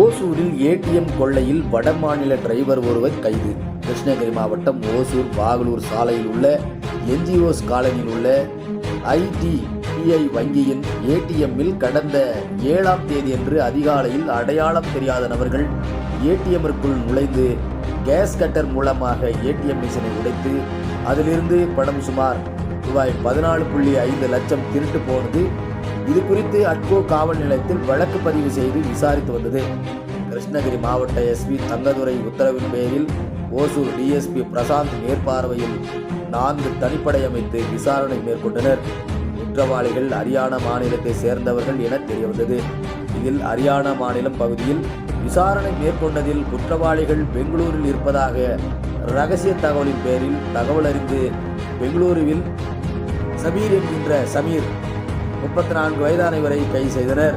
ஓசூரில் ஏடிஎம் கொள்ளையில் வடமாநில டிரைவர் ஒருவர் கைது. கிருஷ்ணகிரி மாவட்டம் ஓசூர் பாகலூர் சாலையில் உள்ள என்ஜிஓஸ் காலனியில் உள்ள ஐடிபிஐ வங்கியின் ஏடிஎம்மில் கடந்த ஏழாம் தேதியன்று அதிகாலையில் அடையாளம் தெரியாத நபர்கள் ஏடிஎம்மிற்குள் நுழைந்து கேஸ் கட்டர் மூலமாக ஏடிஎம் மிஷினை உடைத்து அதிலிருந்து பணம் சுமார் ரூபாய் பதினாலு புள்ளி ஐந்து லட்சம் திருட்டு போனது. இது குறித்து அட்கோ காவல் நிலையத்தில் வழக்கு பதிவு செய்து விசாரித்து வந்தது. கிருஷ்ணகிரி மாவட்ட எஸ்பி தங்கதுரை உத்தரவின் பேரில் ஓசூர் டிஎஸ்பி பிரசாந்த் மேற்பார்வையில் நான்கு தனிப்படை அமைத்து விசாரணை மேற்கொண்டனர். குற்றவாளிகள் ஹரியானா மாநிலத்தை சேர்ந்தவர்கள் என தெரியவந்தது. இதில் ஹரியானா மாநிலம் பகுதியில் விசாரணை மேற்கொண்டதில் குற்றவாளிகள் பெங்களூரில் இருப்பதாக ரகசிய தகவலின் பேரில் தகவல் அறிந்து பெங்களூருவில் சமீர் என்கின்ற சமீர் முப்பத்தி நான்கு வயதான இவரை கைது செய்தனர்.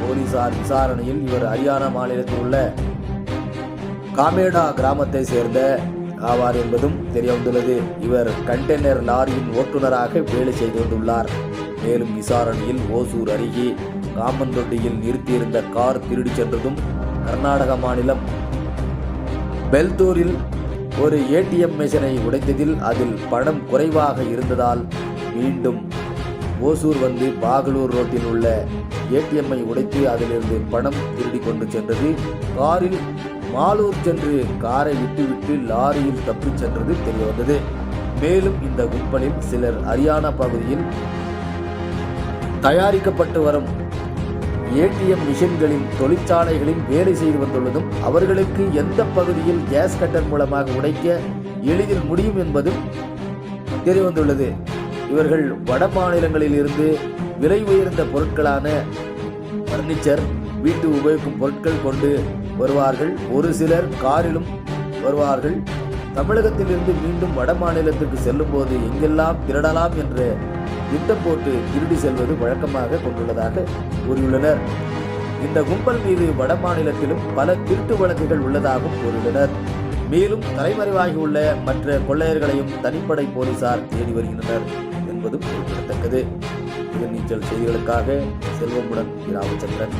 போலீசார் விசாரணையில் இவர் ஹரியானா மாநிலத்தில் உள்ள காமேடா கிராமத்தை சேர்ந்த ஆவார் என்பதும் தெரிய வந்துள்ளது இவர் கண்டெய்னர் லாரியின் ஓட்டுநராக வேலை செய்து வந்துள்ளார். மேலும் விசாரணையில் ஓசூர் அருகே காமந்தொட்டியில் நிறுத்தியிருந்த கார் திருடி சென்றதும் கர்நாடக மாநிலம் பெல்தூரில் ஒரு ஏடிஎம் மிஷினை உடைத்ததில் அதில் பணம் குறைவாக இருந்ததால் மீண்டும் ஓசூர் வந்து பாகலூர் ரோட்டில் உள்ள ஏடிஎம்மை உடைத்து அதிலிருந்து பணம் திருடி கொண்டு சென்றது. காரில் மாலூர் சென்று காரை விட்டுவிட்டு லாரியில் தப்பிச் சென்றது தெரியவந்தது. மேலும் இந்த கும்பலில் சிலர் ஹரியானா பகுதியில் தயாரிக்கப்பட்டு வரும் ஏடிஎம் மிஷின்களின் தொழிற்சாலைகளில் வேலை செய்து வந்துள்ளதும் அவர்களுக்கு எந்த பகுதியில் கேஸ் கட்டர் மூலமாக உடைக்க எளிதில் முடியும் என்பதும் தெரிவந்துள்ளது. இவர்கள் வட மாநிலங்களில் இருந்து விலை உயர்ந்த பொருட்களான பர்னிச்சர் வீட்டு உபயோகிக்கும் பொருட்கள் கொண்டு வருவார்கள். ஒரு சிலர் காரிலும் வருவார்கள். தமிழகத்திலிருந்து மீண்டும் வட மாநிலத்திற்கு செல்லும் போது எங்கெல்லாம் திருடலாம் என்று யுத்தம் போட்டு திருடி செல்வது வழக்கமாக கொண்டுள்ளதாக கூறியுள்ளனர். இந்த கும்பல் மீது வட மாநிலத்திலும் பல திருட்டு வழக்குகள் உள்ளதாகவும் கூறியுள்ளனர். மேலும் தலைமறைவாகியுள்ள மற்ற கொள்ளையர்களையும் தனிப்படை போலீசார் தேடி வருகின்றனர் என்பதும் குறிப்பிடத்தக்கது. இது நீச்சல் செய்திகளுக்காக செல்வமுடன் ராமச்சந்திரன்